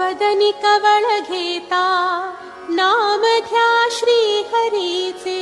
वदनी कवळ घेता नाम घ्या श्री हरीचे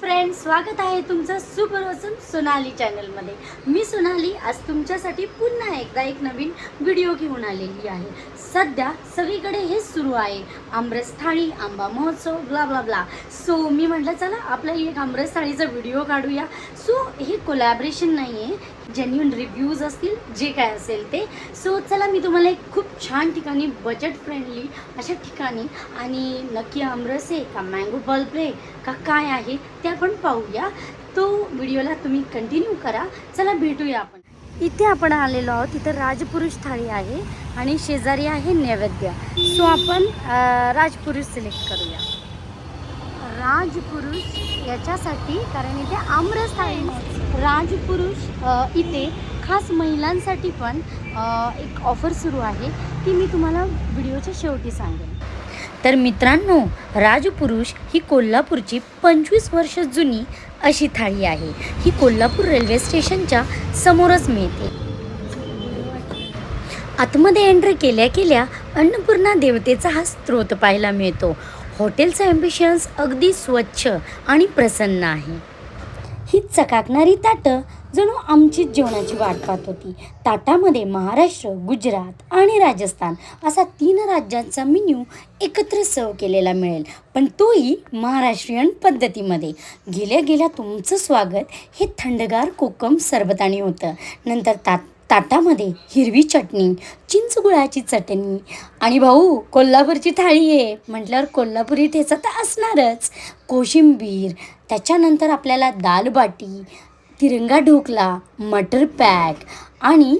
फ्रेंड स्वागत आहे तुमचं सुपरवसन सोनाली चॅनलमध्ये. मी सोनाली आज तुमच्यासाठी पुन्हा एकदा एक नवीन व्हिडिओ घेऊन आलेली आहे. सध्या सगळीकडे हेच सुरू आहे. आमरस थाळी आंबा महोत्सव ब्ला ब्ला ब्ला सो मी म्हटलं चला आपला एक आमरस थाळीचा व्हिडिओ काढूया. सो हे कोलॅबरेशन नाही आहे जेन्युन रिव्ह्यूज असतील जे काय असेल ते. सो चला मी तुम्हाला एक खूप छान ठिकाणी बजेट फ्रेंडली अशा ठिकाणी आणि नक्की आमरस आहे का मँगो बल्ब आहे का काय आहे ते आपण पाहूया. तो व्हिडिओला तुम्ही कंटिन्यू करा. चला भेटूया आपण. इथे आपण आलेलो आहोत. इथं राजपुरुष थाळी आहे आणि शेजारी आहे नैवेद्य. सो आपण राजपुरुष सिलेक्ट करूया. राजपुरुष याच्यासाठी कारण इथे आमरस थाळी राजपुरुष इथे खास महिलांसाठी पण एक ऑफर सुरू आहे ती मी तुम्हाला व्हिडिओच्या शेवटी सांगेन. तर मित्रांनो राजपुरुष ही कोल्हापूरची पंचवीस वर्ष जुनी अशी थाळी आहे. ही कोल्हापूर रेल्वे स्टेशनच्या समोरच मिळते. आतमध्ये एंट्री केल्या केल्या अन्नपूर्णा देवतेचा हा स्रोत पाहायला मिळतो. हॉटेलचं ॲम्बिशन्स अगदी स्वच्छ आणि प्रसन्न आहे. ही चकाकणारी ताटं जणू आमचीच जेवणाची वाट पाहत होती. ताटामध्ये महाराष्ट्र गुजरात आणि राजस्थान असा तीन राज्यांचा मेन्यू एकत्र सर्व केलेला मिळेल. पण तोही महाराष्ट्रीयन पद्धतीमध्ये. गेल्या गेल्या तुमचं स्वागत हे थंडगार कोकम सरबताने होतं. नंतर तात ताटामध्ये हिरवी चटणी चिंच गुळाची चटणी आणि भाऊ कोल्हापूरची थाळी आहे. म्हटल्यावर कोल्हापुरी ठेचा तर असणारच. कोशिंबीर त्याच्यानंतर आपल्याला दालबाटी तिरंगा ढोकला मटर पॅक आणि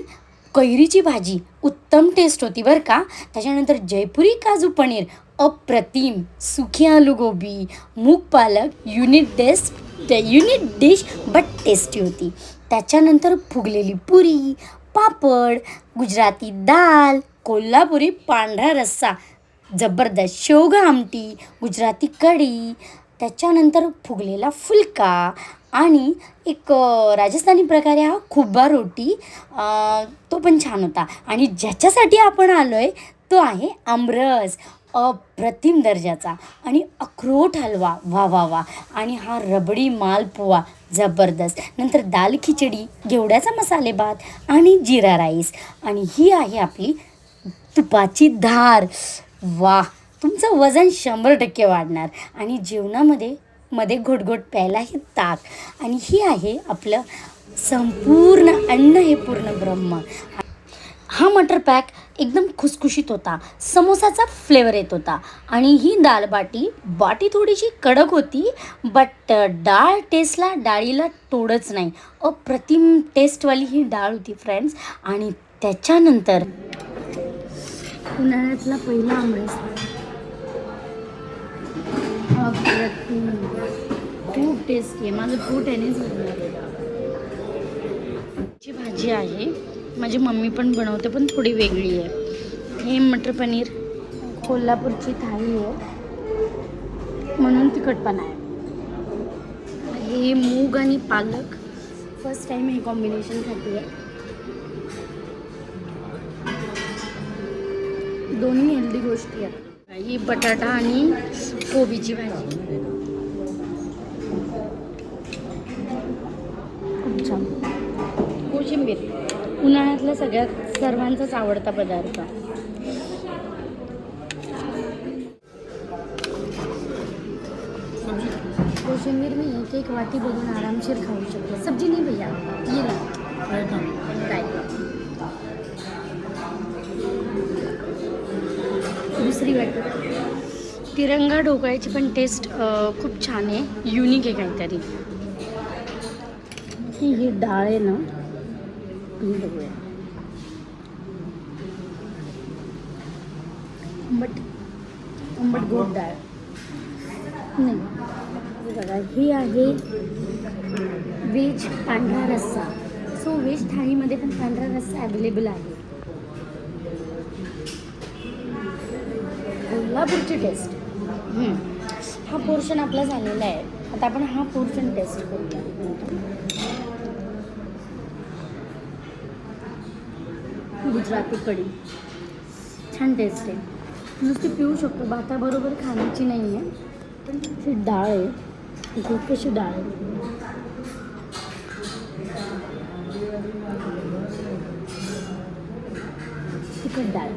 कैरीची भाजी. उत्तम टेस्ट होती बरं का? त्याच्यानंतर जयपुरी काजू पनीर अप्रतिम. सुखी आलू गोबी मूग पालक unit dish unit dish but tasty होती. त्याच्यानंतर फुगलेली पुरी पापड गुजराती दाल कोल्हापुरी पांढरा रस्सा जबरदस्त शेवगा आमटी गुजराती कढी त्याच्यानंतर फुगलेला फुलका आणि एक राजस्थानी प्रकारे हा खुब्बा रोटी. तो पण छान होता. आणि ज्याच्यासाठी आपण आलो आहे तो आहे आमरस. अप्रतिम दर्जाचा. आणि अक्रोट हलवा वा वा वा. आणि हा रबडी मालपुवा जबरदस्त. नंतर दाल खिचडी घेवड्याचा मसाले भात आणि जिरा राईस. आणि ही आहे आपली तुपाची धार. वा तुमचं वजन शंभर टक्के वाढणार. आणि जेवणामध्ये मध्ये घोटघोट प्यायला हे ताक. आणि ही आहे आपलं संपूर्ण अन्न हे पूर्ण ब्रह्म. हा मटर पॅक एकदम खुसखुशीत होता. समोसाचा फ्लेवर येत होता. आणि ही दाल बाटी बाटी थोडीशी कडक होती बट डाळ टेस्टला डाळीला तोडच नाही. अप्रतिम टेस्टवाली ही डाळ होती फ्रेंड्स आणि त्याच्यानंतर उन्हाळ्यातला पहिला आमरस. खूप टेस्टी आहे. माझं पोट आहे भाजी आहे. माझी मम्मी पण बनवते पण थोडी वेगळी आहे. हे मटर पनीर कोल्हापूरची थाळी आहे. म्हणून तिखटपणा आहे. हे मूग आणि पालक. फर्स्ट टाइम हे कॉम्बिनेशन खाते आहे दोन्ही हेल्दी गोष्टी आहेत. ही बटाटा आणि कोबीची भाजी. खूप छान. कोशिंबीर. उन्हाळ्यातला सगळ्यात सर्वांचाच आवडता पदार्थ. कोशिंबीर मी एक एक वाटी बघून आरामशीर खाऊ शकते. सब्जी नाही भैया ये काय दुसरी वाटी. तिरंगा ढोकळ्याची पण टेस्ट खूप छान आहे. युनिक आहे काहीतरी. ही डाळ आहे ना बघूया आंबट आंबट. गोड डाळ. नाही. हे बघा ही आहे व्हेज पांढरा रस्सा. सो व्हेज थाळीमध्ये पण पांढरा रस्सा अवेलेबल आहे. कोल्हापूरची टेस्ट. हा पोर्शन आपला झालेला आहे. आता आपण हा पोर्शन टेस्ट करूया. गुजराती कढी. छान टेस्ट आहे. नुसती पिऊ शकतो. भाताबरोबर खाण्याची नाही आहे पण ही डाळ आहे. खूप कशी डाळ आहे. तिखट डाळ.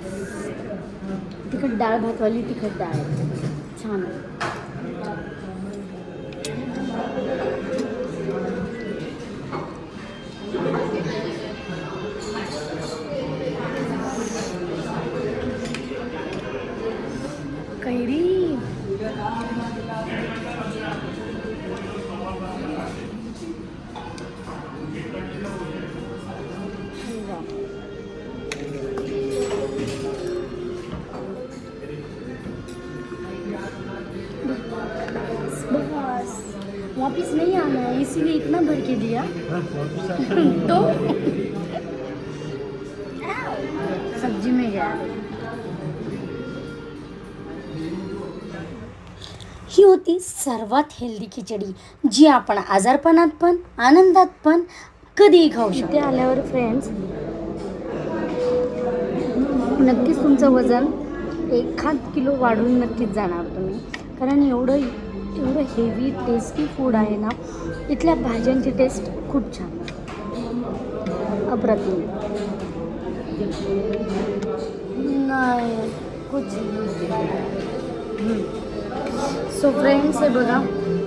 तिखट डाळ भातवाली तिखट डाळ आहे. छान आहे. वापस नहीं आना है इसीलिए इतना भर के दिया। तो? सब्जी में गया। ही होती सर्वात हेल्दी खिचडी जी आपण आजारपणात पण आनंदात पण कधीही खाऊ शकतो. ते आल्यावर फ्रेंड्स नक्कीच तुमचं वजन एखाद किलो वाढून नक्कीच जाणार तुम्ही. कारण एवढं एवढं हेवी टेस्टी फूड आहे ना इथल्या भाज्यांची टेस्ट खूप छान. अप्रतिम. नाही कुछ सो फ्रेंड्स हे बघा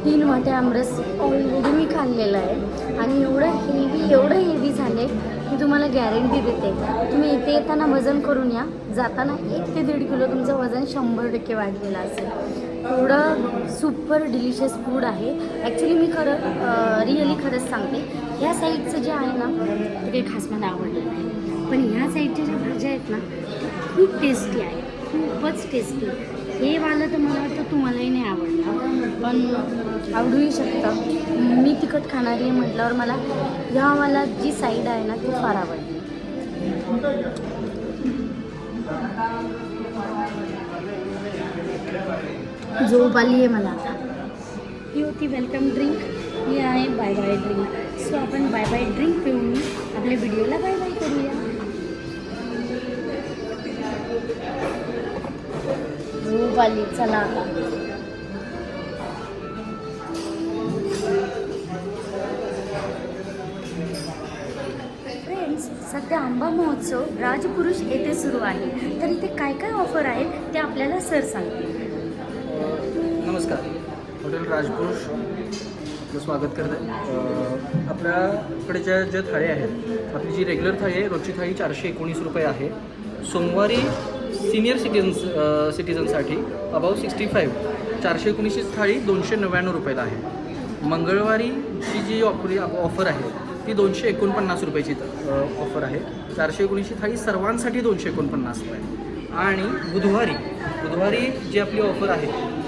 तीन वाटे आमरस ऑलरेडी मी खाल्लेला आहे. आणि एवढं हेवी एवढं हेवी झाले मी तुम्हाला गॅरंटी देते. तुम्ही इथे येताना वजन करून या. जाताना एक ते दीड किलो तुमचं वजन शंभर टक्के वाढलेलं असेल. एवढं सुपर डिलिशियस फूड आहे. ॲक्च्युली मी खरं रिअली खरंच सांगते. ह्या साईडचं जे आहे ना ते काही खास मला आवडलं नाही. पण ह्या साईडच्या ज्या भाज्या आहेत ना त्या खूप टेस्टी आहे खूपच टेस्टी हे वालं तर मला वाटतं तुम्हालाही नाही आवडणार. पण आवडूही शकतं. मी तिखट खाणारी आहे म्हटल्यावर मला ह्या मला जी साईड आहे ना ती फार आवडली. झोप आली आहे मला आता. ही होती वेलकम ड्रिंक ही आहे बाय बाय ड्रिंक सो आपण बाय बाय ड्रिंक पिऊन आपल्या व्हिडिओला बाय बाय करूया. झोप आली चला आता. फ्रेंड्स सध्या आंबा महोत्सव राजपुरुष येथे सुरू आहे. तर इथे काय काय ऑफर आहेत ते आपल्याला सर सांगतील. हॉटेल राजपुरुष स्वागत करत आहे. आपल्याकडे ज्या ज्या थाळी आहेत आपली जी रेग्युलर थाळी आहे रोजची थाळी चारशे एकोणीस रुपये आहे. सोमवारी सिनियर सिटीजन्स सिटीजनसाठी अबाव सिक्स्टी फाईव्ह चारशे एकोणीसची थाळी दोनशे नव्याण्णव रुपयाला आहे. मंगळवारीची जी ऑफर ऑफर आहे ती दोनशे एकोणपन्नास रुपयाची ऑफर आहे. चारशे एकोणीसची थाळी सर्वांसाठी दोनशे एकोणपन्नास रुपये आणि बुधवारी बुधवारी जी आपली ऑफर आहे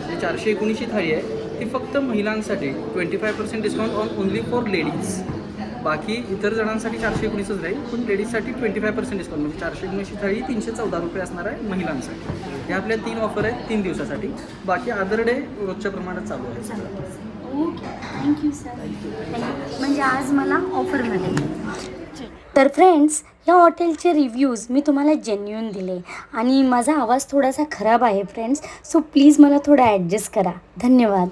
जी चारशे एकोणीसची थाळी आहे ती फक्त महिलांसाठी. Twenty five percent discount on only for ladies बाकी इतर जणांसाठी चारशे एकोणीसच राहील पण लेडीजसाठी ट्वेंटी फाय पर्सेंट डिस्काउंट म्हणजे चारशे एकोणीसची थाळी तीनशे चौदा रुपये असणार आहे महिलांसाठी. ह्या आपल्या तीन ऑफर आहेत तीन दिवसासाठी. बाकी अदर डे रोजच्या प्रमाणात चालू आहे. सगळं ओके थँक्यू सर म्हणजे आज मला ऑफर मिळेल तर फ्रेंड्स या हॉटेलचे रिव्ह्यूज मी तुम्हाला जेन्युन दिले. आणि माझा आवाज थोडासा खराब आहे फ्रेंड्स सो प्लीज मला थोडा ॲडजस्ट करा. धन्यवाद.